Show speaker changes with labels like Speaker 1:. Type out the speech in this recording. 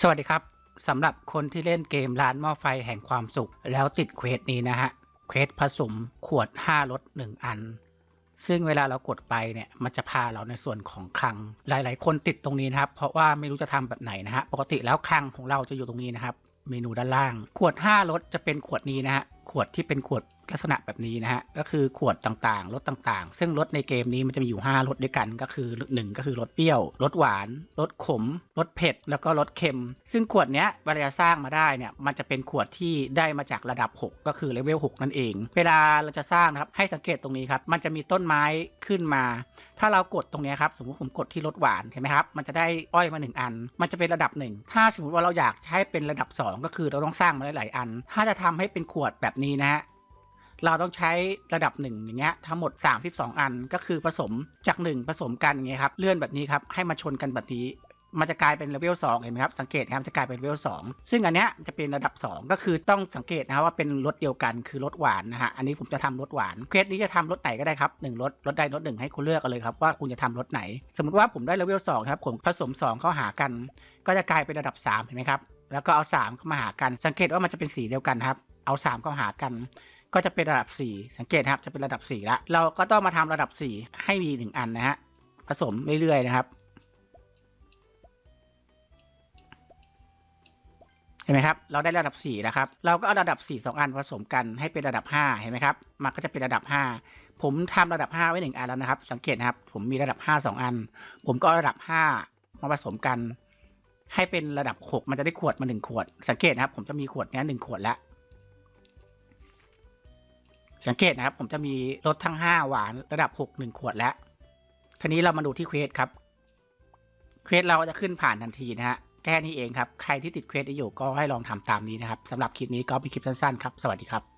Speaker 1: สวัสดีครับสำหรับคนที่เล่นเกมร้านหม้อไฟแห่งความสุข แล้วติดเควสนี้นะฮะเควสผสมขวด 5รส1 อัน ซึ่งเวลาเรากดไปเนี่ยมันจะพาเราในส่วนของคลัง หลาย ๆ คนติดตรงนี้นะครับ เพราะว่าไม่รู้จะทำแบบไหนนะฮะปกติแล้วคลังของเราจะอยู่ตรงนี้นะครับ เมนูด้านล่าง ขวด 5รสจะเป็นขวดนี้นะฮะ ขวดที่เป็นขวดลักษณะแบบนี้นะฮะ ก็คือขวดต่างๆ รสต่างๆ ซึ่งรสในเกมนี้มันจะมีอยู่ 5 รสด้วยกัน ก็คือหนึ่งก็คือรสเปรี้ยว รสหวาน รสขม รสเผ็ด แล้วก็รสเค็ม ซึ่งขวดเนี้ยเวลาจะสร้างมาได้เนี่ย มันจะเป็นขวดที่ได้มาจากระดับ 6 ก็คือเลเวล 6 นั่นเอง เวลาเราจะสร้างนะครับ ให้สังเกตตรงนี้ครับ มันจะมีต้นไม้ขึ้นมา ถ้าเรากดตรงนี้ครับ สมมติผมกดที่รสหวาน เห็นไหมครับ มันจะได้อ้อยมา 1 อัน มันจะเป็นระดับ 1 ถ้าสมมติว่าเราอยากให้เป็นระดับ 2 ก็คือเราต้องสร้างมาหลายๆอัน ถ้าจะทำให้เป็นขวดแบบนี้นะฮะเราต้องใช้ระดับ1อย่างเงี้ยทั้งหมด 32 อันก็คือผสมจาก 1 ผสมกันอย่างเงี้ยครับเลื่อนแบบนี้ครับให้มาชนกันแบบนี้มันจะกลายเป็นเลเวล2เห็นไหมครับสังเกตนะครับจะกลายเป็นเลเวล2ซึ่งอันเนี้ยจะเป็นระดับ 2 ก็คือต้องสังเกตนะครับว่าเป็นรสเดียวกันคือรสหวานนะฮะอันนี้ผมจะทำรสหวานเคสนี้จะทำรสไหนก็ได้ครับ1รสรสใดรสหนึ่งให้คุณเลือกกันเลยครับว่าคุณจะทำรสไหน สมมติว่าผมได้เลเวล2ครับผมผสม 2 เข้าหากัน ก็จะกลายเป็นระดับ3เห็นไหมครับ แล้วก็เอา 3 เข้ามาหากัน สังเกตว่ามันจะเป็นสีเดียวกันครับ เอา 3 เข้าหากัน ก็จะเป็นระดับ 4 สังเกตครับ จะเป็นระดับ4ละเราก็ต้องมาทำระดับ 4 ให้มีหนึ่งอันนะฮะ ผสมเรื่อยๆนะครับ เห็นไหมครับ เราได้ระดับ 4 แล้วครับ เราก็เอาระดับ 4 2 อันผสมกันให้เป็นระดับ 5 เห็นไหมครับ มันก็จะเป็นระดับ 5 ผมทำระดับ 5 ไว้ 1 อันแล้วนะครับ สังเกตนะครับ ผมมีระดับ 5 2 อัน ผมก็ระดับ 5 มาผสมกัน ให้เป็นระดับ6มันจะได้ขวดมา1ขวด สังเกตนะครับ ผมจะมีขวดนี้1ขวดแล้ว สังเกตนะครับ ผมจะมีรสทั้ง5หวานระดับ6 1ขวดแล้วทีนี้เรามาดูที่เควสครับเควสเราจะขึ้นผ่านทันทีนะฮะแค่นี้เองครับ ใครที่ติดเควสอยู่ก็ให้ลองทำตามนี้นะครับสำหรับคลิปนี้ก็เป็นคลิปสั้นๆครับ สวัสดีครับ